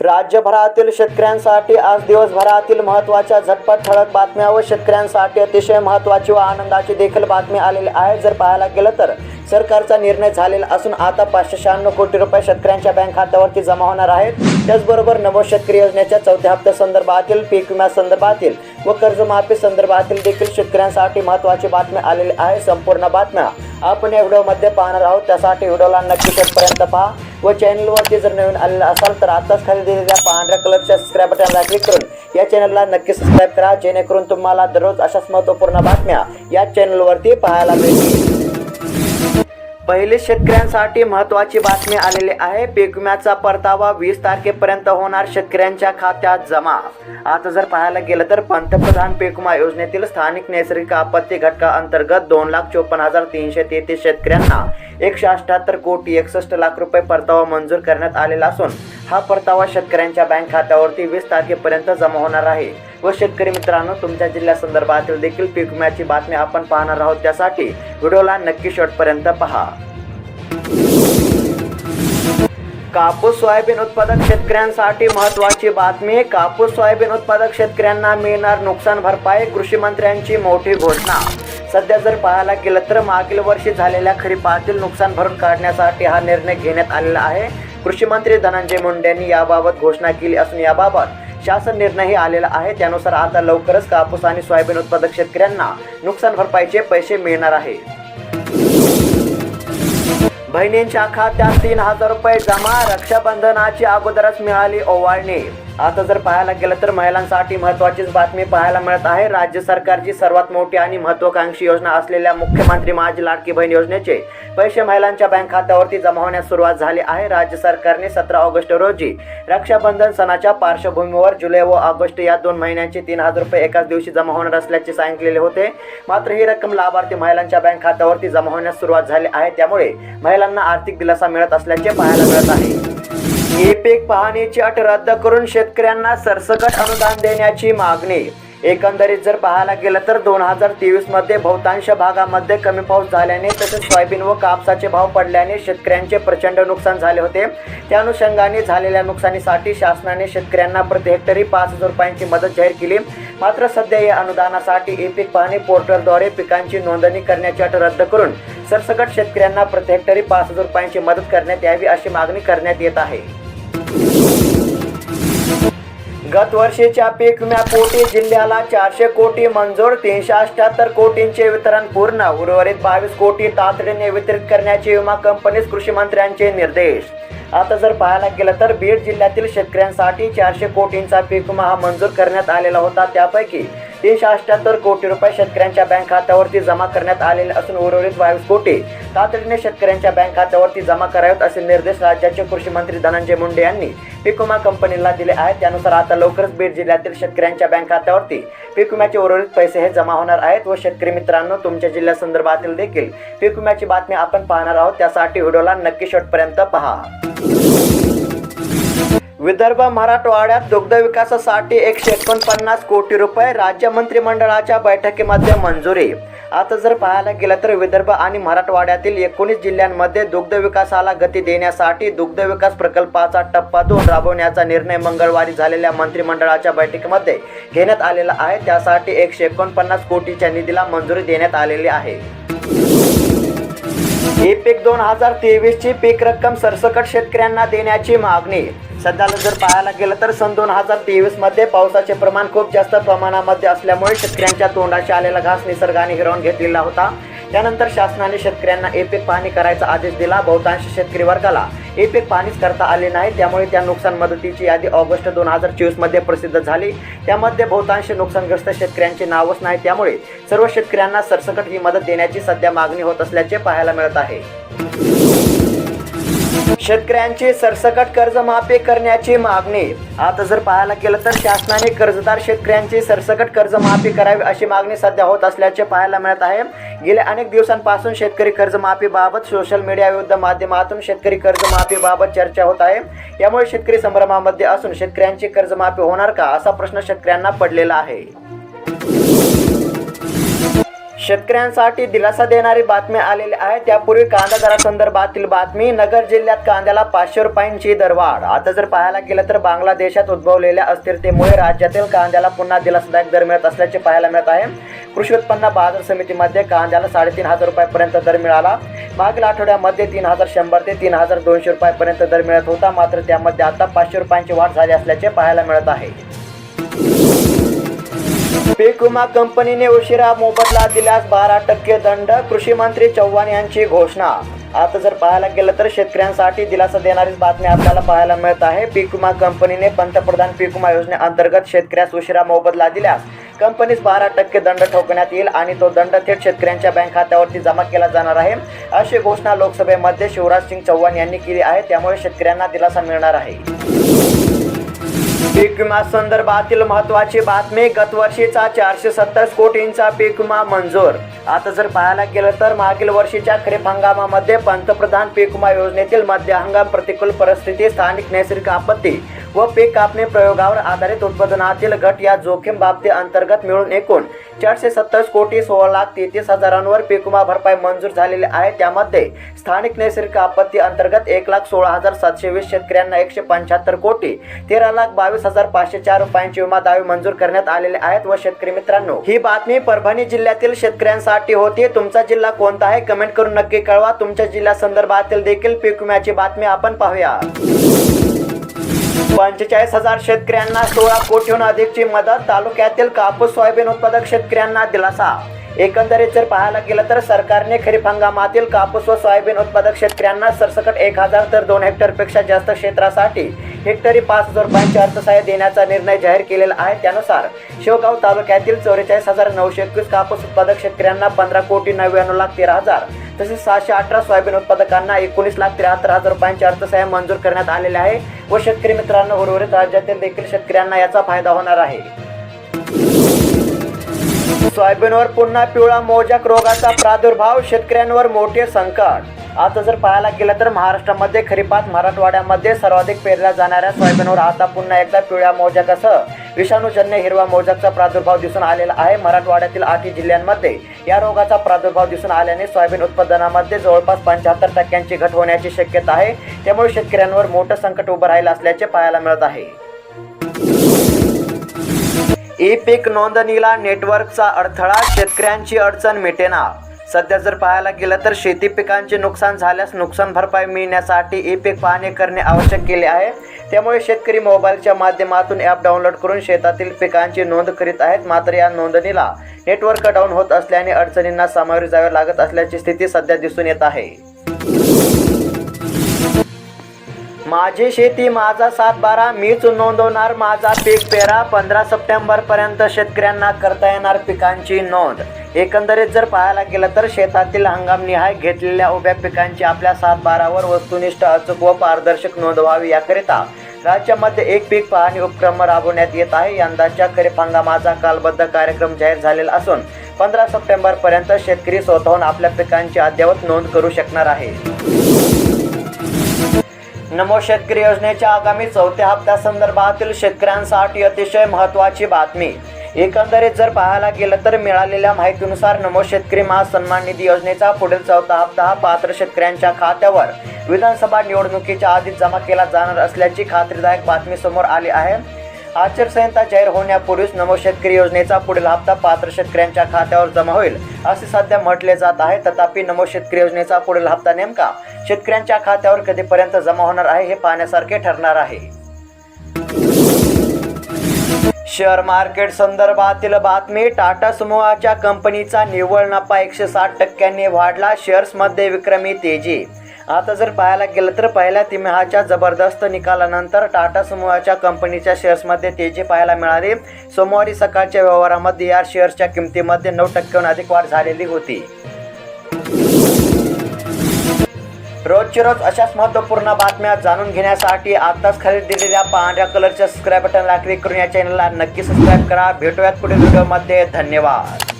राज्यभरातील शेतकऱ्यांसाठी आज दिवसभरातील महत्त्वाच्या झटपट ठळक बातम्या व शेतकऱ्यांसाठी अतिशय महत्त्वाची व आनंदाची देखील बातमी आलेली आहे. जर पाहायला गेलं तर सरकारचा निर्णय झालेला असून आता पाचशे शहाण्णव कोटी रुपये शेतकऱ्यांच्या बँक खात्यावरती जमा होणार आहेत. त्याचबरोबर नव शेतकरी योजनेच्या चौथ्या हप्त्या संदर्भातील पीक विम्या संदर्भातील व कर्जमाफी संदर्भातील देखील शेतकऱ्यांसाठी महत्त्वाची बातमी आलेली आहे. संपूर्ण बातम्या आपण या व्हिडिओमध्ये पाहणार आहोत. त्यासाठी व्हिडिओला नक्की शेवटपर्यंत पहा व चॅनलवरती जर नवीन आलेलं असाल तर आताच खाली दिलेल्या पांढऱ्या कलरच्या सबस्क्राईब बटनला क्लिक करून या चॅनलला नक्की सबस्क्राईब करा. जेणेकरून तुम्हाला दररोज अशाच महत्त्वपूर्ण बातम्या या चॅनलवरती पाहायला मिळतील. पहिले शेतकऱ्यांसाठी महत्त्वाची बातमी आलेली आहे. पीक विम्याचा परतावा वीस तारखेपर्यंत होणार शेतकऱ्यांच्या खात्यात जमा. आता जर पाहायला गेलं तर पंतप्रधान पीक विमा योजनेतील स्थानिक नैसर्गिक आपत्ती घटका अंतर्गत दोन लाख चोपन्न हजार तीनशे तेहतीस शेतकऱ्यांना एकशे अठ्याहत्तर कोटी एकसष्ट लाख रुपये परतावा मंजूर करण्यात आलेला असून हा परतावा शेतकऱ्यांच्या बँक खात्यावरती वीस तारखेपर्यंत जमा होणार आहे. व शेतकरी मित्रांनो तुमच्या जिल्ह्यासंदर्भातील देखील पीक विम्याची बातमी आपण पाहणार आहोत. त्यासाठी व्हिडिओला नक्की शेवटपर्यंत पहा. कापूस सोयाबीन उत्पादक शेतकऱ्यांसाठी महत्त्वाची बातमी कापूस सोयाबीन उत्पादक शेतकऱ्यांना मिळणार नुकसान भरपाई कृषी मंत्र्यांची मोठी घोषणा. सध्या जर पाहायला गेलं तर मागील वर्षी झालेल्या खरीपातील नुकसान भरून काढण्यासाठी हा निर्णय घेण्यात आलेला आहे. कृषी मंत्री धनंजय मुंडे यांनी याबाबत घोषणा केली असून याबाबत शासन निर्णयही आलेला आहे. त्यानुसार आता लवकरच कापूस आणि सोयाबीन उत्पादक शेतकऱ्यांना नुकसान भरपाईचे पैसे मिळणार आहे. बहिणींच्या खात्यात तीन हजार रुपये जमा रक्षाबंधनाची अगोदरच मिळाली ओवाळणी. आता जर पाहायला गेलं तर महिलांसाठी महत्त्वाचीच बातमी पाहायला मिळत आहे. राज्य सरकारची सर्वात मोठी आणि महत्त्वाकांक्षी योजना असलेल्या मुख्यमंत्री माझी लाडकी बहीण योजनेचे पैसे महिलांच्या बँक खात्यावरती जमा होण्यास सुरुवात झाली आहे. राज्य सरकारने सतरा ऑगस्ट रोजी रक्षाबंधन सणाच्या पार्श्वभूमीवर जुलै व ऑगस्ट या दोन महिन्यांचे तीन हजार रुपये एकाच दिवशी जमा होणार असल्याचे सांगितलेले होते. मात्र ही रक्कम लाभार्थी महिलांच्या बँक खात्यावरती जमा होण्यास सुरुवात झाली आहे. त्यामुळे महिलांना आर्थिक दिलासा मिळत असल्याचे पाहायला मिळत आहे. ई पीक पाहणीची अट रद्द करून शेतकऱ्यांना सरसकट अनुदान देण्याची मागणी. एकंदरीत जर पाहायला गेलं तर दोन हजार तेवीसमध्ये बहुतांश भागामध्ये कमी पाऊस झाल्याने तसेच सोयाबीन व कापसाचे भाव पडल्याने शेतकऱ्यांचे प्रचंड नुकसान झाले होते. त्या अनुषंगाने झालेल्या नुकसानीसाठी शासनाने शेतकऱ्यांना प्रति हेक्टरी पाच हजार रुपयांची मदत जाहीर केली. मात्र सध्या या अनुदानासाठी ई पीक पाहणी पोर्टलद्वारे पिकांची नोंदणी करण्याची अट रद्द करून सरसकट शेतकऱ्यांना प्रति हेक्टरी पाच हजार रुपयांची मदत करण्यात यावी अशी मागणी करण्यात येत आहे. गत वर्षीच्या पीक विम्यापोटी जिल्ह्याला चारशे कोटी मंजूर तीनशे अठ्याहत्तर कोटींचे वितरण पूर्ण उर्वरित बावीस कोटी तातडीने वितरित करण्याचे विमा कंपनीस कृषी मंत्र्यांचे निर्देश. आता जर पाहायला गेलं तर बीड जिल्ह्यातील शेतकऱ्यांसाठी चारशे कोटींचा पीक विमा हा मंजूर करण्यात आलेला होता. त्यापैकी तीनशे अठ्याहत्तर कोटी रुपये शेतकऱ्यांच्या बँक खात्यावरती जमा करण्यात आलेले असून उर्वरित बावीस कोटी तातडीने शेतकऱ्यांच्या बँक खात्यावरती जमा करावेत असे निर्देश राज्याचे कृषी मंत्री धनंजय मुंडे यांनी पीक विमा कंपनीला दिले आहेत. त्यानुसार आता लवकरच बीड जिल्ह्यातील शेतकऱ्यांच्या बँक खात्यावरती पीक विम्याचे उर्वरित पैसे हे जमा होणार आहेत व शेतकरी मित्रांनो तुमच्या जिल्ह्यासंदर्भातील देखील पीक विम्याची बातमी आपण पाहणार आहोत. त्यासाठी व्हिडिओला नक्की शेवटपर्यंत पहा. विदर्भ मराठवाड्यात दुग्ध विकासासाठी एकशे एकोणपन्नास कोटी रुपये राज्य मंत्रिमंडळाच्या बैठकीमध्ये मंजुरी. आता जर पाहायला गेलं तर विदर्भ आणि मराठवाड्यातील एकोणीस जिल्ह्यांमध्ये दुग्ध विकासाला गती देण्यासाठी दुग्ध विकास प्रकल्पाचा टप्पा दोन राबवण्याचा निर्णय मंगळवारी झालेल्या मंत्रिमंडळाच्या बैठकीमध्ये घेण्यात आलेला आहे. त्यासाठी एकशे एकोणपन्नास कोटीच्या निधीला मंजुरी देण्यात आलेली आहे. एपेक दोन हजार तेवीसची पीक रक्कम सरसकट शेतकऱ्यांना देण्याची मागणी. सध्याला जर पाहायला गेलं तर सन दोन हजार तेवीसमध्ये पावसाचे प्रमाण खूप जास्त प्रमाणामध्ये असल्यामुळे शेतकऱ्यांच्या तोंडाशी आलेला घास निसर्गाने हिरवून घेतलेला होता. त्यानंतर शासनाने शेतकऱ्यांना एपेक पाहणी करायचा आदेश दिला. बहुतांश शेतकरी वर्गाला एपेक पाणीच पाहणीच करता आले नाही. त्यामुळे त्या नुकसान मदतीची यादी ऑगस्ट दोन हजार चोवीसमध्ये प्रसिद्ध झाली. त्यामध्ये बहुतांश नुकसानग्रस्त शेतकऱ्यांचे नावच नाही. त्यामुळे सर्व शेतकऱ्यांना सरसकट ही मदत देण्याची सध्या मागणी होत असल्याचे पाहायला मिळत आहे. शेतकऱ्यांची सरसकट कर्जमाफी करण्याची मागणी. आता जर पाहायला गेलं तर शासनाने कर्जदार शेतकऱ्यांची सरसकट कर्जमाफी करावी अशी मागणी सध्या होत असल्याचे पाहायला मिळत आहे. गेल्या अनेक दिवसांपासून शेतकरी कर्जमाफीबाबत सोशल मीडिया विविध माध्यमातून शेतकरी कर्जमाफीबाबत चर्चा होत आहे. यामुळे शेतकरी संभ्रमामध्ये असून शेतकऱ्यांची कर्जमाफी होणार का असा प्रश्न शेतकऱ्यांना पडलेला आहे. शेतकऱ्यांसाठी दिलासा देणारी बातमी आलेली आहे. त्यापूर्वी कांदा दरासंदर्भातील बातमी नगर जिल्ह्यात कांद्याला पाचशे रुपयांची दरवाढ. आता जर पाहायला गेलं तर बांगलादेशात उद्भवलेल्या अस्थिरतेमुळे राज्यातील कांद्याला पुन्हा दिलासादायक दर मिळत असल्याचे पाहायला मिळत आहे. कृषी उत्पन्न बाजार समितीमध्ये कांद्याला साडेतीन हजार रुपयापर्यंत दर मिळाला. मागील आठवड्यामध्ये तीन हजार शंभर ते तीन हजार दोनशे रुपयापर्यंत दर मिळत होता. मात्र त्यामध्ये आता पाचशे रुपयांची वाढ झाली असल्याचे पाहायला मिळत आहे. पीक विमा कंपनीने उशिरा मोबदला दिल्यास बारा टक्के दंड कृषी मंत्री चव्हाण यांची घोषणा. आता जर पाहायला गेलं तर शेतकऱ्यांसाठी दिलासा देणारीच बातमी आपल्याला पाहायला मिळत आहे. पीक विमा कंपनीने पंतप्रधान पीक विमा योजनेअंतर्गत शेतकऱ्यास उशिरा मोबदला दिल्यास कंपनीस बारा टक्के दंड ठोकण्यात येईल आणि तो दंड थेट शेतकऱ्यांच्या बँक खात्यावरती जमा केला जाणार आहे. अशी घोषणा लोकसभेमध्ये शिवराज सिंग चौहान यांनी केली आहे. त्यामुळे शेतकऱ्यांना दिलासा मिळणार आहे. पीक विमा संदर्भातील महत्वाची बातमी गतवर्षीचा चारशे सत्तावीस कोटींचा पीक विमा मंजूर. आता जर पाहायला गेलं तर मागील वर्षीच्या खरीप हंगामामध्ये पंतप्रधान पीक विमा योजनेतील मध्य हंगाम प्रतिकूल परिस्थिती स्थानिक नैसर्गिक आपत्ती व पीक कापणी प्रयोगावर आधारित उत्पादनातील घट या जोखीम बाबती अंतर्गत मिळून एकूण चारशे सत्तावीस कोटी सोळा लाख तेहतीस हजारांवर पीक विमा भरपाई मंजूर झालेली आहे. त्यामध्ये स्थानिक नैसर्गिक आपत्ती अंतर्गत एक लाख सोळा हजार सातशे वीस शेतकऱ्यांना एकशे पंच्याहत्तर कोटी तेरा लाख बावीस हजार पाचशे चार रुपयांचे विमा दावे मंजूर करण्यात आलेले आहेत. व शेतकरी मित्रांनो ही बातमी परभणी जिल्ह्यातील शेतकऱ्यांसाठी होती. तुमचा जिल्हा कोणता आहे? कमेंट करून नक्की कळवा. तुमच्या जिल्ह्या संदर्भातील देखील पीक विम्याची बातमी आपण पाहूया. पंचेचाळीस हजार शेतकऱ्यांना सोळा कोटीहून अधिकची मदत तालुक्यातील कापूस सोयाबीन उत्पादक शेतकऱ्यांना दिलासा. एकंदरीत जर पाहायला गेलं तर सरकारने खरीप हंगामातील कापूस व सोयाबीन उत्पादक शेतकऱ्यांना सरसकट एक हजार तर दोन हेक्टरपेक्षा जास्त क्षेत्रासाठी हेक्टरी पाच हजार रुपयांचे अर्थसहाय्य देण्याचा निर्णय जाहीर केलेला आहे. त्यानुसार शेवगाव तालुक्यातील चौवेचाळीस हजार नऊशे एकवीस कापूस उत्पादक शेतकऱ्यांना पंधरा कोटी नव्याण्णव लाख तेरा हजार तसेच सहाशे अठरा सोयाबीन उत्पादकांना एकोणीस लाख त्र्याहत्तर हजार रुपयांचे अर्थसहाय्य मंजूर करण्यात आलेले आहे व शेतकरी मित्रांनो उर्वरित राज्यातील देखील शेतकऱ्यांना याचा फायदा होणार आहे. सोयाबीनवर पुन्हा पिवळा मोजक रोगाचा प्रादुर्भाव शेतकऱ्यांवर मोठे संकट. आता जर पाहायला गेलं तर महाराष्ट्रामध्ये खरीपात मराठवाड्यामध्ये सर्वाधिक पेरल्या जाणाऱ्या सोयाबीनवर आता पुन्हा एकदा पिवळ्या मोजकासह विषाणूजन्य हिरवा मोजकचा प्रादुर्भाव दिसून आलेला आहे. मराठवाड्यातील आठही जिल्ह्यांमध्ये या रोगाचा प्रादुर्भाव दिसून आल्याने सोयाबीन उत्पादनामध्ये जवळपास पंच्याहत्तर टक्क्यांची घट होण्याची शक्यता आहे. त्यामुळे शेतकऱ्यांवर मोठं संकट उभं राहिलं असल्याचे पाहायला मिळत आहे. ई पीक नोंदणीला नेटवर्कचा अडथळा शेतकऱ्यांची अडचण मिटेना. सध्या जर पाहायला गेलं तर शेती पिकांचे नुकसान झाल्यास नुकसान भरपाई मिळण्यासाठी ई पीक पाहणी करणे आवश्यक केले आहे. त्यामुळे शेतकरी मोबाईलच्या माध्यमातून ॲप डाउनलोड करून शेतातील पिकांची नोंद करीत आहेत. मात्र या नोंदणीला नेटवर्क डाऊन होत असल्याने अडचणींना सामोरे जावे लागत असल्याची स्थिती सध्या दिसून येत आहे. माझी शेती माझा सातबारा मीच नोंदवणार माझा पीक पेरा. पंधरा सप्टेंबर पर्यंत शेतकऱ्यांना करता येणार पिकांची नोंद. एकंदरीत जर पाहायला गेलं तर शेतातील हंगामनिहाय घेतलेल्या उभ्या पिकांची आपल्या सातबारावर वस्तुनिष्ठ अचूक व पारदर्शक नोंद व्हावी याकरिता राज्यामध्ये एक पीक पाहणी उपक्रम राबवण्यात येत आहे. यंदाच्या खरीप हंगामाचा कालबद्ध कार्यक्रम जाहीर झालेला असून पंधरा सप्टेंबर पर्यंत शेतकरी स्वतःहून आपल्या पिकांची अद्ययावत नोंद करू शकणार आहे. नमो शेतकरी योजनेच्या आगामी चौथ्या हप्त्यासंदर्भातील शेतकऱ्यांसाठी अतिशय महत्त्वाची बातमी. एकंदरीत जर पाहायला गेलं तर मिळालेल्या माहितीनुसार नमो शेतकरी महासन्मान निधी योजनेचा पुढील चौथा हप्ता हा पात्र शेतकऱ्यांच्या खात्यावर. विधानसभा निवडणुकीच्या आधीच जमा केला जाणार असल्याची खात्रीदायक बातमी समोर आली आहे. आचारसंहिता जाहीर होण्यापूर्वीच नमो शेतकरी योजनेचा पुढील हप्ता पात्र शेतकऱ्यांच्या खात्यावर जमा होईल. असे सध्या म्हटले जात आहे. तथापि नमो शेतकरी योजनेचा पुढील हप्ता नेमका शेतकऱ्यांच्या खात्यावर कधीपर्यंत जमा होणार आहे हे पाहण्यासारखे ठरणार आहे. शेअर मार्केट संदर्भातील बातमी टाटा समूहाच्या कंपनीचा निव्वळ नफा एकशे साठ टक्क्यांनी वाढला. शेअर्समध्ये विक्रमी तेजी आता जर पाहायला गेलं तर पहिल्या तिमाहाच्या जबरदस्त निकालानंतर टाटा समूहाच्या कंपनीच्या शेअर्समध्ये तेजी पाहायला मिळाली. सोमवारी सकाळच्या व्यवहारामध्ये या शेअर्सच्या किमतीमध्ये नऊ टक्क्याहून अधिक वाढ झालेली होती. रोजची रोज अशाच महत्त्वपूर्ण बातम्या जाणून घेण्यासाठी आताच खाली दिलेल्या पांढऱ्या कलरच्या सबस्क्राईब बटनला क्लिक करून या चॅनलला नक्की सबस्क्राईब करा. भेटूयात पुढील व्हिडिओमध्ये धन्यवाद.